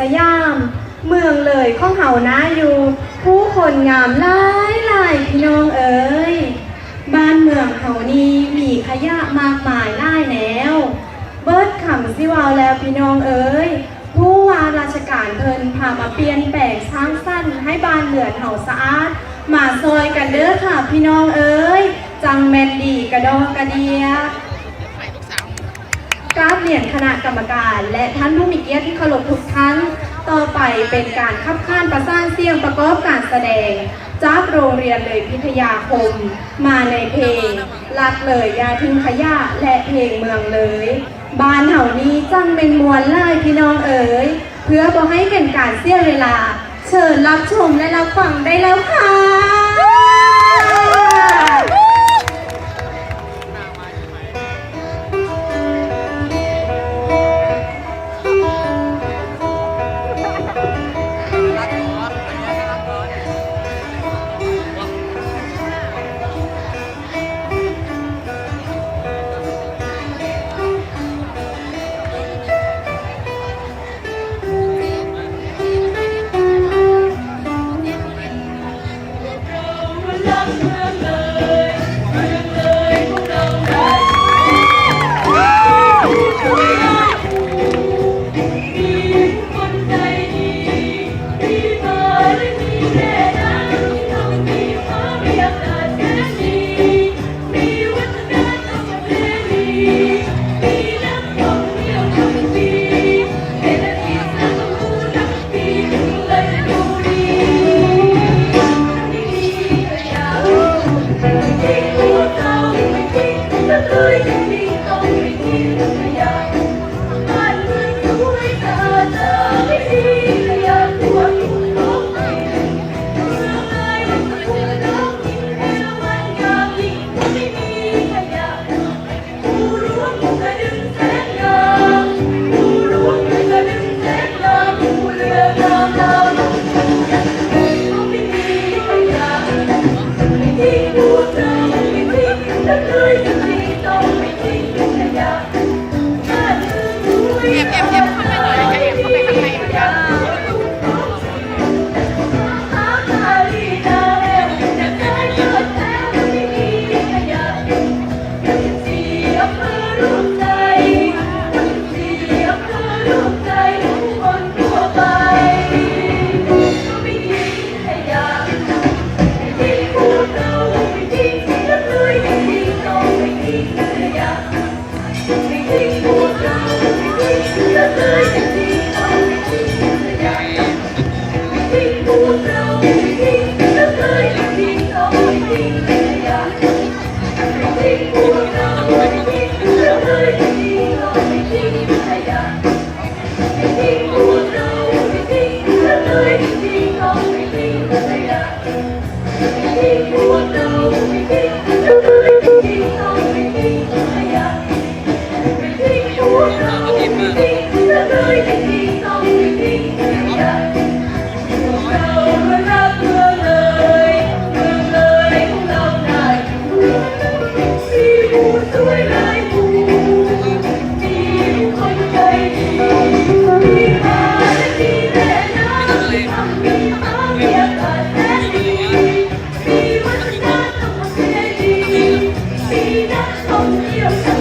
สยาม เมืองเลยข้องเฮานะอยู่ ผู้คนงามหลายหลายพี่น้องเอ๋ยบ้านเมืองเฮานี้มีขยะมากมายหลายแนวเบิดขำสิวาวแล้วพี่น้องเอ๋ยผู้ว่าราชการเพิ่นพามาเปลี่ยนแปลงสร้างสั้นให้บ้านเมืองเฮาสะอาดมาซอยกันเด้อค่ะพี่น้องเอ๋ยจังแมนดีกระดองกระเดีย กราบเรียนคณะกรรมการ และท่านผู้มีเกียรติที่เคารพทุกท่าน ต่อไปเป็นการขับข้านประสานเสียงประกอบการแสดง จากโรงเรียนเลยพิทยาคม มาในเพลงรักเลยยาทิ้งขยะและเพลงเมืองเลยบ้านเห่านี้จังเป็นมวลไล่พี่น้องเอ๋ยเพื่อบ่ให้เป็นการเสียเวลา เชิญรับชมและรับฟังได้แล้วค่ะ Thank you. Nina, oh,